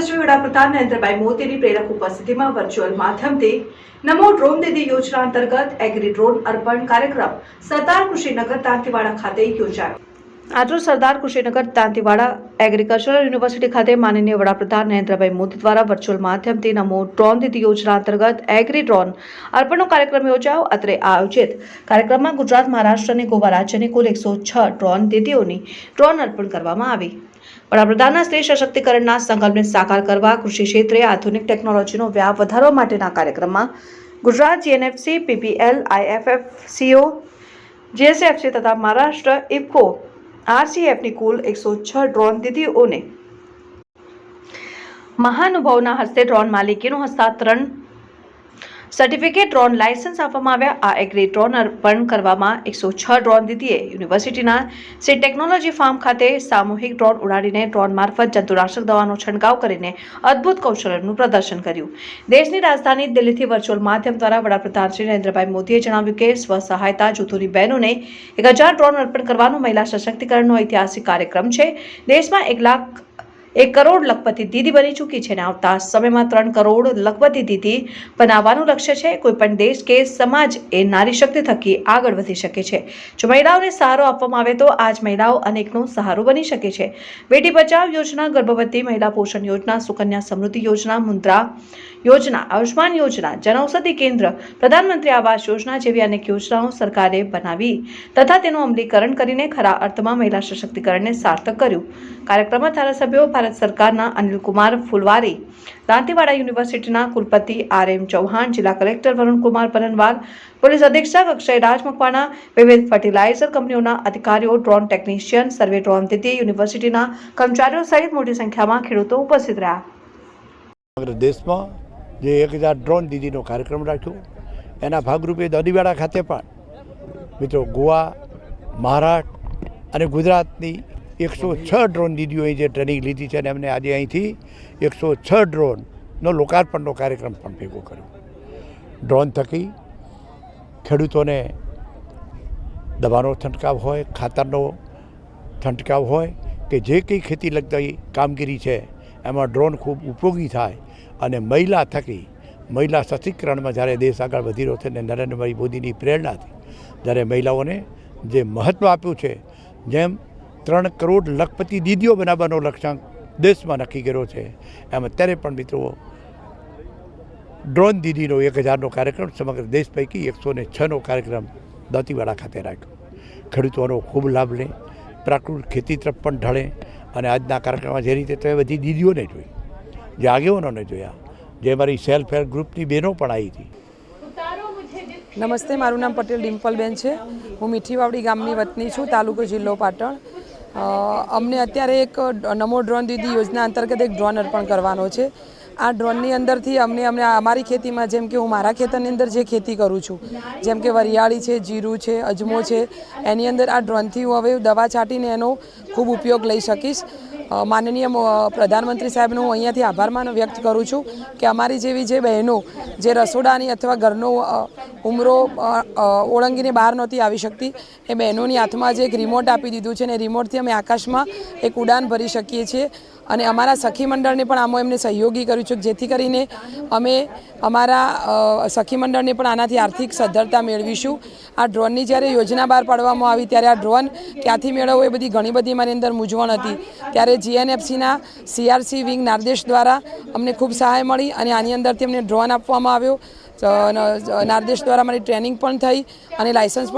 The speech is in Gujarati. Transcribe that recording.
યશસ્વી વડાપ્રધાન નરેન્દ્રભાઈ મોદીની પ્રેરક ઉપસ્થિતિમાં વર્ચ્યુઅલ માધ્યમથી નમો ડ્રોન દીદી યોજના અંતર્ગત એગ્રી ડ્રોન અર્પણ કાર્યક્રમ સરદાર કૃષિનગર તાંતીવાડા ખાતે યોજાયો. આજે સરદાર કૃષિનગર દાંતીવાડા એગ્રીકલ્ચરલ યુનિવર્સિટી ખાતે માનનીય વડાપ્રધાન નરેન્દ્રભાઈ મોદી દ્વારા વર્ચ્યુઅલ માધ્યમથી નમો ડ્રોન દીદી યોજના અંતર્ગત એગ્રી ડ્રોન અર્પણનો કાર્યક્રમ યોજાયો. અત્રે આયોજિત કાર્યક્રમમાં ગુજરાત, મહારાષ્ટ્ર અને ગોવા રાજ્યની કુલ એકસો છ ડ્રોન દીદીઓની ડ્રોન અર્પણ કરવામાં આવી. વડાપ્રધાનના સ્ત્રી સશક્તિકરણના સંકલ્પને સાકાર કરવા કૃષિ ક્ષેત્રે આધુનિક ટેકનોલોજીનો વ્યાપ વધારવા માટેના કાર્યક્રમમાં Gujarat GNFC PPL IFFCO GSFC તથા મહારાષ્ટ્ર ઇફકો આરસીએફની કુલ એકસો છ ડ્રોન દીદીઓને મહાનુભાવના હસ્તે ડ્રોન માલિકીનું હસ્તાંતરણ સર્ટિફિકેટ ડ્રોન લાયસન્સ આપવામાં આવ્યા. આ એગ્રી ડ્રોન અર્પણ કરવામાં એકસો છ ડ્રોન દીદીએ યુનિવર્સિટીના સી ટેકનોલોજી ફાર્મ ખાતે સામૂહિક ડ્રોન ઉડાડીને ડ્રોન મારફત જંતુનાશક દવાનો છંટકાવ કરીને અદ્ભુત કૌશલ્યનું પ્રદર્શન કર્યું. દેશની રાજધાની દિલ્હીથી વર્ચ્યુઅલ માધ્યમ દ્વારા વડાપ્રધાન શ્રી નરેન્દ્રભાઈ મોદીએ જણાવ્યું કે સ્વસહાયતા જૂથોની બહેનોને એક હજાર ડ્રોન અર્પણ કરવાનો, મહિલા સશક્તિકરણનો ઐતિહાસિક કાર્યક્રમ છે. દેશમાં એક લાખ એક કરોડ લખપતિ દીદી બની ચૂકી છે અને આવતા સમયમાં ત્રણ કરોડ લખપતિ દીદી બનાવવાનું લક્ષ્ય છે. કોઈ પણ દેશ કે સમાજ એ નારી શક્તિ થકી આગળ વધી શકે છે. જો મહિલાઓને સહારો આપવામાં આવે તો આજ મહિલાઓ અનેકનો સહારો બની શકે છે. બેટી બચાવ યોજના, ગર્ભવતી મહિલા પોષણ યોજના, સુકન્યા સમૃદ્ધિ યોજના મુદ્રા યોજના આયુષ્માન યોજના, જનઔષધિ કેન્દ્ર, પ્રધાનમંત્રી આવાસ યોજના જેવી અનેક યોજનાઓ સરકારે બનાવી તથા તેનું અમલીકરણ કરીને ખરા અર્થમાં મહિલા સશક્તિકરણને સાર્થક કર્યું. કાર્યક્રમમાં ધારાસભ્યો ભારત સરકારના અનિલકુમાર ફુલવારી દાંતીવાડા યુનિવર્સિટીના કુલપતિ આર એમ ચૌહાણ, જિલ્લા કલેક્ટર વરુણકુમાર પરનવાલ, પોલીસ અધિક્ષક અક્ષય રાજ મકવાણા વિવિધ ફર્ટિલાઇઝર કંપનીઓના અધિકારીઓ, ડ્રોન ટેકનિશિયન, સર્વે ડ્રોન દીદી, યુનિવર્સિટીના કર્મચારીઓ સહિત મોટી સંખ્યામાં ખેડૂતો ઉપસ્થિત રહ્યા. સમગ્ર દેશમાં જે એક હજાર ડ્રોન દીદીનો કાર્યક્રમ રાખ્યો, એના ભાગરૂપે દદીવાડા ખાતે પણ મિત્રો ગોવા, મહારાષ્ટ્ર અને ગુજરાતની એકસો છ ડ્રોન દીદીઓએ જે ટ્રેનિંગ લીધી છે અને એમને આજે અહીંથી એકસો છ ડ્રોનનો લોકાર્પણનો કાર્યક્રમ પણ ભેગો કર્યો. ડ્રોન થકી ખેડૂતોને દવાનો છંટકાવ હોય, ખાતરનો છંટકાવ હોય કે જે કંઈ ખેતી લગતી કામગીરી છે, એમાં ડ્રોન ખૂબ ઉપયોગી થાય અને મહિલા થકી, મહિલા સશક્તિકરણમાં જ્યારે દેશ આગળ વધી રહ્યો છે ને નરેન્દ્રભાઈ મોદીની પ્રેરણાથી જ્યારે મહિલાઓને જે મહત્ત્વ આપ્યું છે, જેમ ત્રણ કરોડ લખપતિ દીદીઓ બનાવવાનો લક્ષ્યાંક દેશમાં નક્કી કર્યો છે. એમ અત્યારે પણ મિત્રો ડ્રોન દીદીનો એક હજારનો કાર્યક્રમ સમગ્ર દેશ પૈકી એકસો ને છનો કાર્યક્રમ દાંતીવાડા ખાતે રાખ્યો. ખેડૂતોનો ખૂબ લાભ લે પ્રાકૃતિક ખેતી તરફ પણ ઢળે અને આજના કાર્યક્રમમાં જે રીતે તમે બધી દીદીઓને જોઈ જે આગેવાનોને જોયા જે મારી સેલ્ફ હેલ્પ ગ્રુપની બહેનો પણ આવી હતી. નમસ્તે મારું નામ પટેલ ડિમ્પલબેન છે. હું મીઠીવાવડી ગામની વતની છું તાલુકો જિલ્લો પાટણ. અમને અત્યારે એક નમો ડ્રોન દીદી યોજના અંતર્ગત એક ડ્રોન અર્પણ કરવાનો છે. આ ડ્રોનની અંદરથી અમને અમને અમારી ખેતીમાં જેમ કે હું મારા ખેતરની અંદર જે ખેતી કરું છું, જેમ કે વરિયાળી છે, જીરું છે, અજમો છે, એની અંદર આ ડ્રોનથી હું હવે દવા છાંટીને એનો ખૂબ ઉપયોગ લઈ શકીશ. માનનીય પ્રધાનમંત્રી સાહેબનો હું અહીંયાથી આભાર માન વ્યક્ત કરું છું કે અમારી જેવી જે બહેનો, જે રસોડાની અથવા ઘરનો ઉમરો ઓળંગીને બહાર નહોતી આવી શકતી, એ બહેનોની હાથમાં જે એક રિમોટ આપી દીધું છે ને રિમોટથી અમે આકાશમાં એક ઉડાન ભરી શકીએ છીએ. અને અમારા સખી મંડળને પણ આમાં એમને સહયોગી કર્યું છે, જેથી કરીને અમે અમારા સખી મંડળને પણ આનાથી આર્થિક સદ્ધરતા મેળવીશું. આ ડ્રોનની જ્યારે યોજના બહાર પાડવામાં આવી, ત્યારે આ ડ્રોન ક્યાંથી મેળવવો એ બધી ઘણી બધી મારી અંદર મૂંઝવણ હતી. ત્યારે જીએનએફસીના સીઆરસી વિંગ નારદેશ દ્વારા અમને ખૂબ સહાય મળી અને આની અંદરથી અમને ડ્રોન આપવામાં આવ્યો. નારદેશ દ્વારા મારી ટ્રેનિંગ પણ થઈ અને લાઇસન્સ